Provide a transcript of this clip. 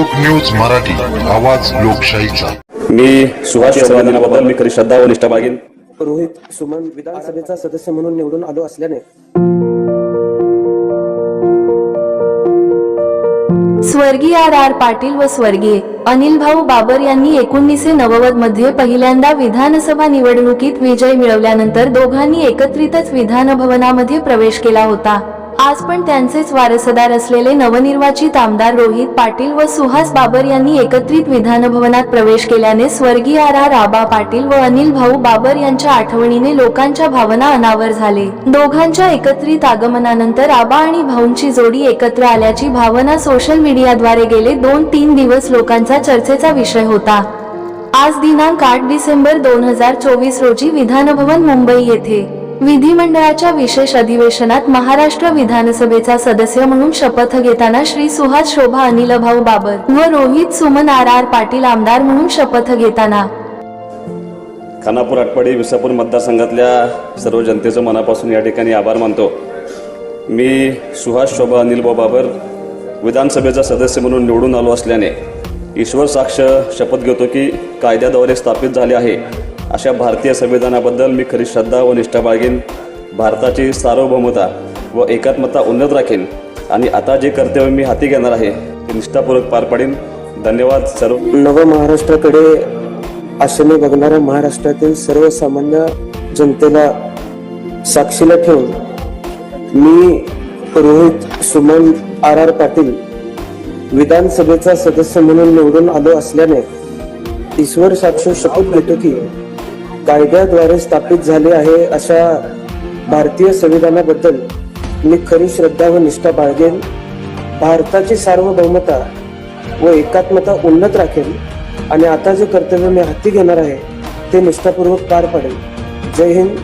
लोक न्यूज मराठी आवाज लोकशाहीचा. मी सुहास चव्हाणांबद्दल मी खरी श्रद्धा व निष्ठा बाळगेन. रोहित सुमन विधानसभेचा सदस्य म्हणून निवडून आलो असल्याने. स्वर्गीय आर आर पाटील व स्वर्गीय अनिल भाऊ बाबर यांनी एकोणीसशे नव्वदमध्ये पहिल्यांदा विधानसभा निवडणुकीत विजय मिळवल्यानंतर दोघांनी एकत्रितच विधान भवनामध्ये प्रवेश केला होता. आज पण त्यांचेच वारसदार असलेले नवनिर्वाचित आमदार रोहित पाटील व सुहास बाबर यांनी एकत्रित विधान भवनात प्रवेश केल्याने स्वर्गीय आर आर आबा पाटील व अनिल भाऊ बाबर यांच्या आठवणीने लोकांच्या भावना अनावर झाले. दोघांच्या एकत्रित आगमनानंतर आबा आणि भाऊंची जोडी एकत्र आल्याची भावना सोशल मीडियाद्वारे गेले दोन तीन दिवस लोकांचा चर्चेचा विषय होता. आज दिनांक आठ डिसेंबर दोन हजार चोवीस रोजी विधानभवन मुंबई येथे. विधिमंडळाच्या विशेष अधिवेशनात महाराष्ट्र विधानसभेचा सदस्य म्हणून शपथ घेताना श्री सुहास शोभा अनिल भाऊ बाबर व रोहित सुमन आर आर पाटील आमदार म्हणून शपथ घेताना. खानापूर आटपाडी विसापूर मतदारसंघातल्या सर्व जनतेचं मनापासून या ठिकाणी आभार मानतो. मी सुहास शोभा अनिलभाऊ बाबर विधानसभेचा सदस्य म्हणून निवडून आलो असल्याने ईश्वर साक्ष शपथ घेतो की कायद्याद्वारे स्थापित झाले आहे. अशा भारतीय संविधानाबद्दल मी खरी श्रद्धा व निष्ठा बाळगेन. भारताची सार्वभौमता व एकात्मता उन्नत राखेन. आणि आता जे कर्तव्य मी हाती घेणार आहे ते निष्ठापूर्वक पार पाडेन. धन्यवाद सर्व. नव महाराष्ट्राकडे आशेने बघणाऱ्या महाराष्ट्रातील सर्वसामान्य जनतेला साक्षीला ठेवून मी रोहित सुमन आर आर पाटील विधानसभेचा सदस्य म्हणून निवडून आलो असल्याने ईश्वर साक्ष शपथ घेतो की कायद्याद्वारे स्थापित झाले आहे अशा भारतीय संविधानाबद्दल मी खरी श्रद्धा व निष्ठा बाळगेन. भारताची सार्वभौमता व एकात्मता उन्नत राखेल आणि आता जे कर्तव्य मी हाती घेणार आहे ते निष्ठापूर्वक पार पाडेल. जय हिंद.